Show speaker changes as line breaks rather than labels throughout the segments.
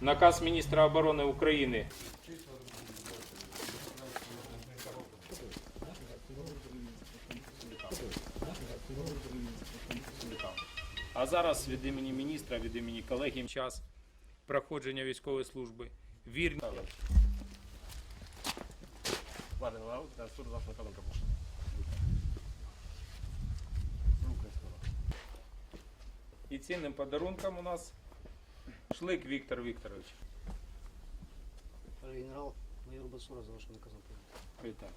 Наказ міністра оборони України. А зараз від імені міністра, від імені колегів час проходження військової служби. Вірні. І цінним подарунком у нас Шлик Віктор Вікторович.
Генерал майор Басура за вашим наказом.
Вітаю.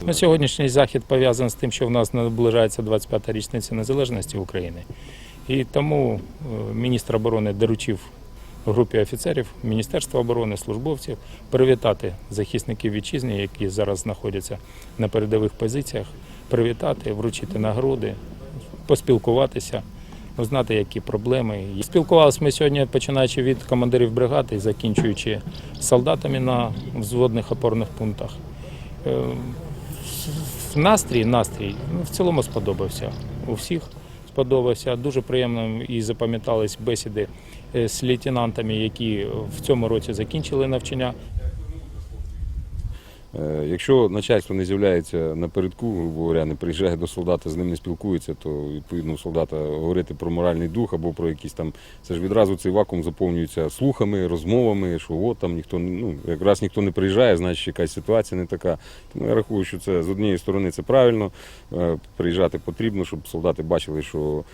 На сьогоднішній захід пов'язаний з тим, що в нас наближається 25-та річниця незалежності України. І тому е, міністр оборони доручив групі офіцерів Міністерства оборони, службовців привітати захисників вітчизни, які зараз знаходяться на передових позиціях, привітати, вручити нагороди, поспілкуватися, узнати, які проблеми. Спілкувалися ми сьогодні, починаючи від командирів бригади закінчуючи солдатами на взводних опорних пунктах. Е, Настрій, настрій ну, в цілому сподобався. У всіх сподобався. Дуже приємно і запам'ятались бесіди е, з лейтенантами, які в цьому році закінчили навчання.
Е, Якщо начальство не з'являється напередку, грубо говоря, не приїжджає до солдата, з ним не спілкується, то відповідно солдата говорити про моральний дух або про якісь там. Це ж відразу цей вакуум заповнюється слухами, розмовами, що от там ніхто ну якраз ніхто не приїжджає, значить якась ситуація не така. Тому я рахую, що це з однієї сторони це правильно. е, Приїжджати потрібно, щоб солдати бачили, що.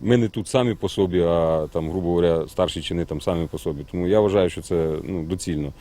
Ми не тут самі по собі, а там, грубо говоря, старші чини там самі по собі. Тому я вважаю, що це ну, доцільно.